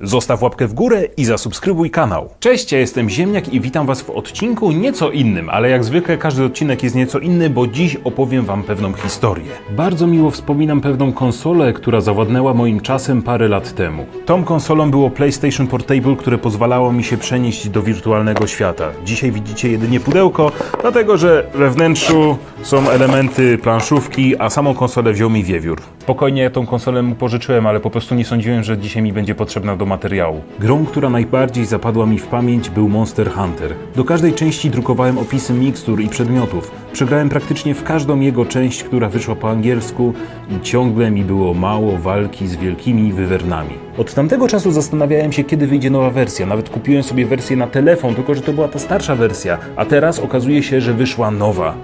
Zostaw łapkę w górę i zasubskrybuj kanał. Cześć, ja jestem Ziemniak i witam Was w odcinku nieco innym, ale jak zwykle każdy odcinek jest nieco inny, bo dziś opowiem Wam pewną historię. Bardzo miło wspominam pewną konsolę, która zawładnęła moim czasem parę lat temu. Tą konsolą było PlayStation Portable, które pozwalało mi się przenieść do wirtualnego świata. Dzisiaj widzicie jedynie pudełko, dlatego że we wnętrzu są elementy planszówki, a samą konsolę wziął mi wiewiór. Spokojnie ja tą konsolę mu pożyczyłem, ale po prostu nie sądziłem, że dzisiaj mi będzie potrzebna do materiału. Grą, która najbardziej zapadła mi w pamięć był Monster Hunter. Do każdej części drukowałem opisy mikstur i przedmiotów. Przegrałem praktycznie w każdą jego część, która wyszła po angielsku i ciągle mi było mało walki z wielkimi wywernami. Od tamtego czasu zastanawiałem się, kiedy wyjdzie nowa wersja. Nawet kupiłem sobie wersję na telefon, tylko że to była ta starsza wersja, a teraz okazuje się, że wyszła nowa.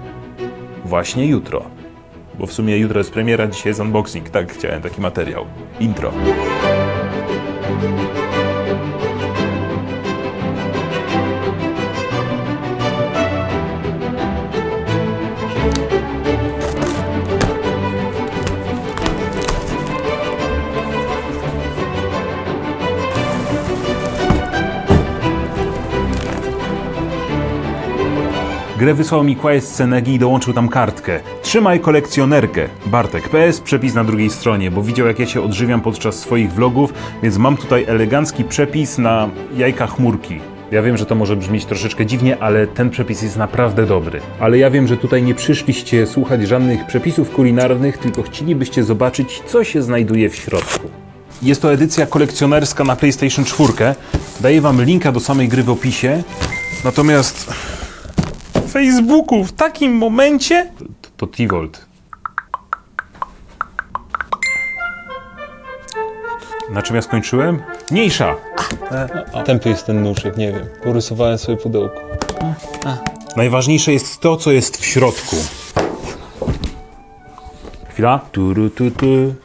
Właśnie jutro. Bo w sumie jutro jest premiera, dzisiaj jest unboxing. Tak, chciałem taki materiał. Intro. Grę wysłał Mikołaj z Cenegi i dołączył tam kartkę. Trzymaj kolekcjonerkę. Bartek PS, przepis na drugiej stronie, bo widział jak ja się odżywiam podczas swoich vlogów, więc mam tutaj elegancki przepis na jajka chmurki. Ja wiem, że to może brzmieć troszeczkę dziwnie, ale ten przepis jest naprawdę dobry. Ale ja wiem, że tutaj nie przyszliście słuchać żadnych przepisów kulinarnych, tylko chcielibyście zobaczyć, co się znajduje w środku. Jest to edycja kolekcjonerska na PlayStation 4. Daję wam linka do samej gry w opisie. Natomiast Facebooku w takim momencie? To, to Tivolt. Na czym ja skończyłem? Mniejsza! Tępy jest ten nóżek, nie wiem. Porysowałem sobie pudełko. Najważniejsze jest to, co jest w środku. Chwila. Turu, tu, tu.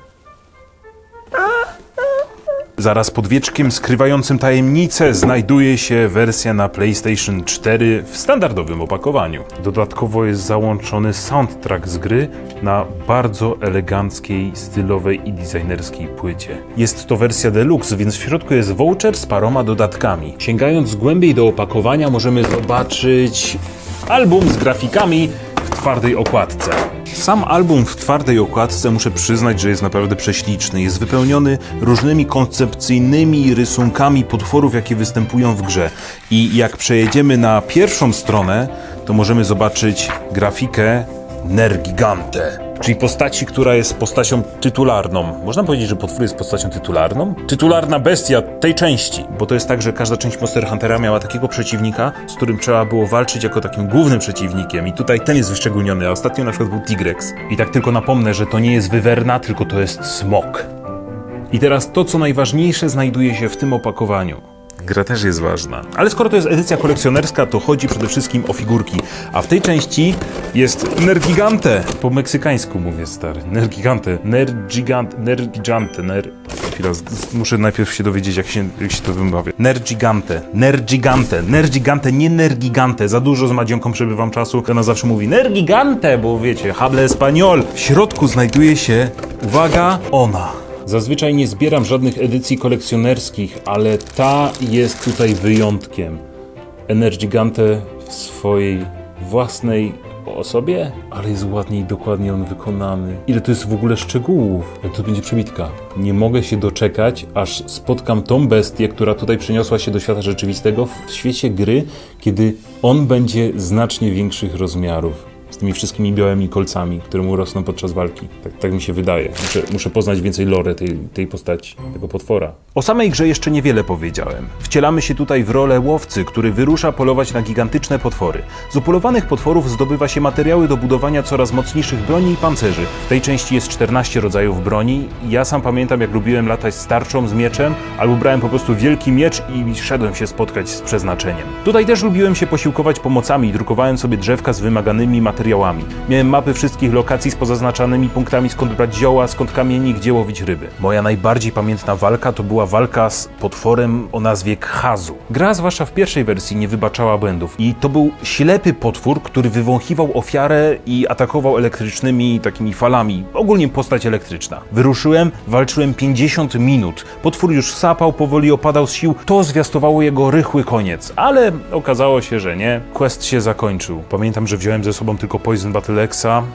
Zaraz pod wieczkiem skrywającym tajemnicę znajduje się wersja na PlayStation 4 w standardowym opakowaniu. Dodatkowo jest załączony soundtrack z gry na bardzo eleganckiej, stylowej i designerskiej płycie. Jest to wersja deluxe, więc w środku jest voucher z paroma dodatkami. Sięgając głębiej do opakowania możemy zobaczyć album z grafikami twardej okładce. Sam album w twardej okładce muszę przyznać, że jest naprawdę prześliczny. Jest wypełniony różnymi koncepcyjnymi rysunkami potworów, jakie występują w grze. I jak przejedziemy na pierwszą stronę, to możemy zobaczyć grafikę Nergigante. Czyli postaci, która jest postacią tytularną. Można powiedzieć, że potwór jest postacią tytularną? Tytularna bestia tej części. Bo to jest tak, że każda część Monster Huntera miała takiego przeciwnika, z którym trzeba było walczyć jako takim głównym przeciwnikiem. I tutaj ten jest wyszczególniony, a ostatnio na przykład był Tigrex. I tak tylko napomnę, że to nie jest wywerna, tylko to jest smok. I teraz to, co najważniejsze, znajduje się w tym opakowaniu. Gra też jest ważna. Ale skoro to jest edycja kolekcjonerska, to chodzi przede wszystkim o figurki. A w tej części jest Nergigante. Po meksykańsku mówię, stary. Nergigante. Nergigante. Nergigante. Ner... Chwila, muszę najpierw się dowiedzieć, jak się, jak się to wymawia. Nergigante. Nergigante. Nergigante, nie Nergigante. Za dużo z Madzionką przebywam czasu. Ona zawsze mówi Nergigante, bo wiecie, hable español. W środku znajduje się, uwaga, ona. Zazwyczaj nie zbieram żadnych edycji kolekcjonerskich, ale ta jest tutaj wyjątkiem. Energigante w swojej własnej osobie, ale jest ładnie i dokładnie on wykonany. Ile to jest w ogóle szczegółów? Ale to będzie przebitka. Nie mogę się doczekać, aż spotkam tą bestię, która tutaj przeniosła się do świata rzeczywistego w świecie gry, kiedy on będzie znacznie większych rozmiarów. Z tymi wszystkimi białymi kolcami, które mu rosną podczas walki. Tak, tak mi się wydaje. Muszę, muszę poznać więcej lore tej, tej postaci, tego potwora. O samej grze jeszcze niewiele powiedziałem. Wcielamy się tutaj w rolę łowcy, który wyrusza polować na gigantyczne potwory. Z upolowanych potworów zdobywa się materiały do budowania coraz mocniejszych broni i pancerzy. W tej części jest 14 rodzajów broni. Ja sam pamiętam, jak lubiłem latać z tarczą, z mieczem, albo brałem po prostu wielki miecz i szedłem się spotkać z przeznaczeniem. Tutaj też lubiłem się posiłkować pomocami, drukowałem sobie drzewka z wymaganymi materiałami materiałami. Miałem mapy wszystkich lokacji z pozaznaczanymi punktami, skąd brać zioła, skąd kamieni, gdzie łowić ryby. Moja najbardziej pamiętna walka to była walka z potworem o nazwie Khazu. Gra, zwłaszcza w pierwszej wersji, nie wybaczała błędów i to był ślepy potwór, który wywąchiwał ofiarę i atakował elektrycznymi takimi falami. Ogólnie postać elektryczna. Wyruszyłem, walczyłem 50 minut. Potwór już sapał, powoli opadał z sił. To zwiastowało jego rychły koniec, ale okazało się, że nie. Quest się zakończył. Pamiętam, że wziąłem ze sobą tylko Poison Battle.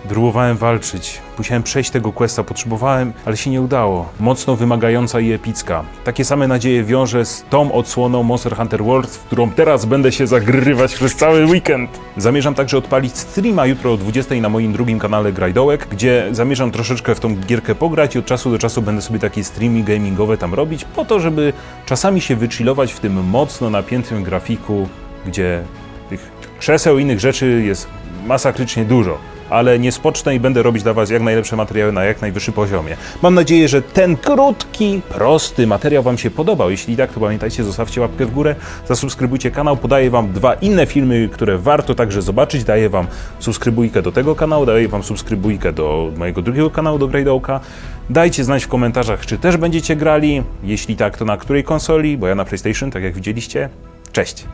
Próbowałem walczyć. Musiałem przejść tego questa, potrzebowałem, ale się nie udało. Mocno wymagająca i epicka. Takie same nadzieje wiążę z tą odsłoną Monster Hunter World, w którą teraz będę się zagrywać przez cały weekend. Zamierzam także odpalić streama jutro o 20 na moim drugim kanale Grajdołek, gdzie zamierzam troszeczkę w tą gierkę pograć i od czasu do czasu będę sobie takie streamy gamingowe tam robić, po to, żeby czasami się wychillować w tym mocno napiętym grafiku, gdzie tych krzeseł i innych rzeczy jest masakrycznie dużo. Ale nie spocznę i będę robić dla Was jak najlepsze materiały na jak najwyższym poziomie. Mam nadzieję, że ten krótki, prosty materiał Wam się podobał. Jeśli tak, to pamiętajcie, zostawcie łapkę w górę, zasubskrybujcie kanał. Podaję Wam dwa inne filmy, które warto także zobaczyć. Daję Wam subskrybujkę do tego kanału, daję Wam subskrybujkę do mojego drugiego kanału, do Grajdołka. Dajcie znać w komentarzach, czy też będziecie grali. Jeśli tak, to na której konsoli, bo ja na PlayStation, tak jak widzieliście. Cześć!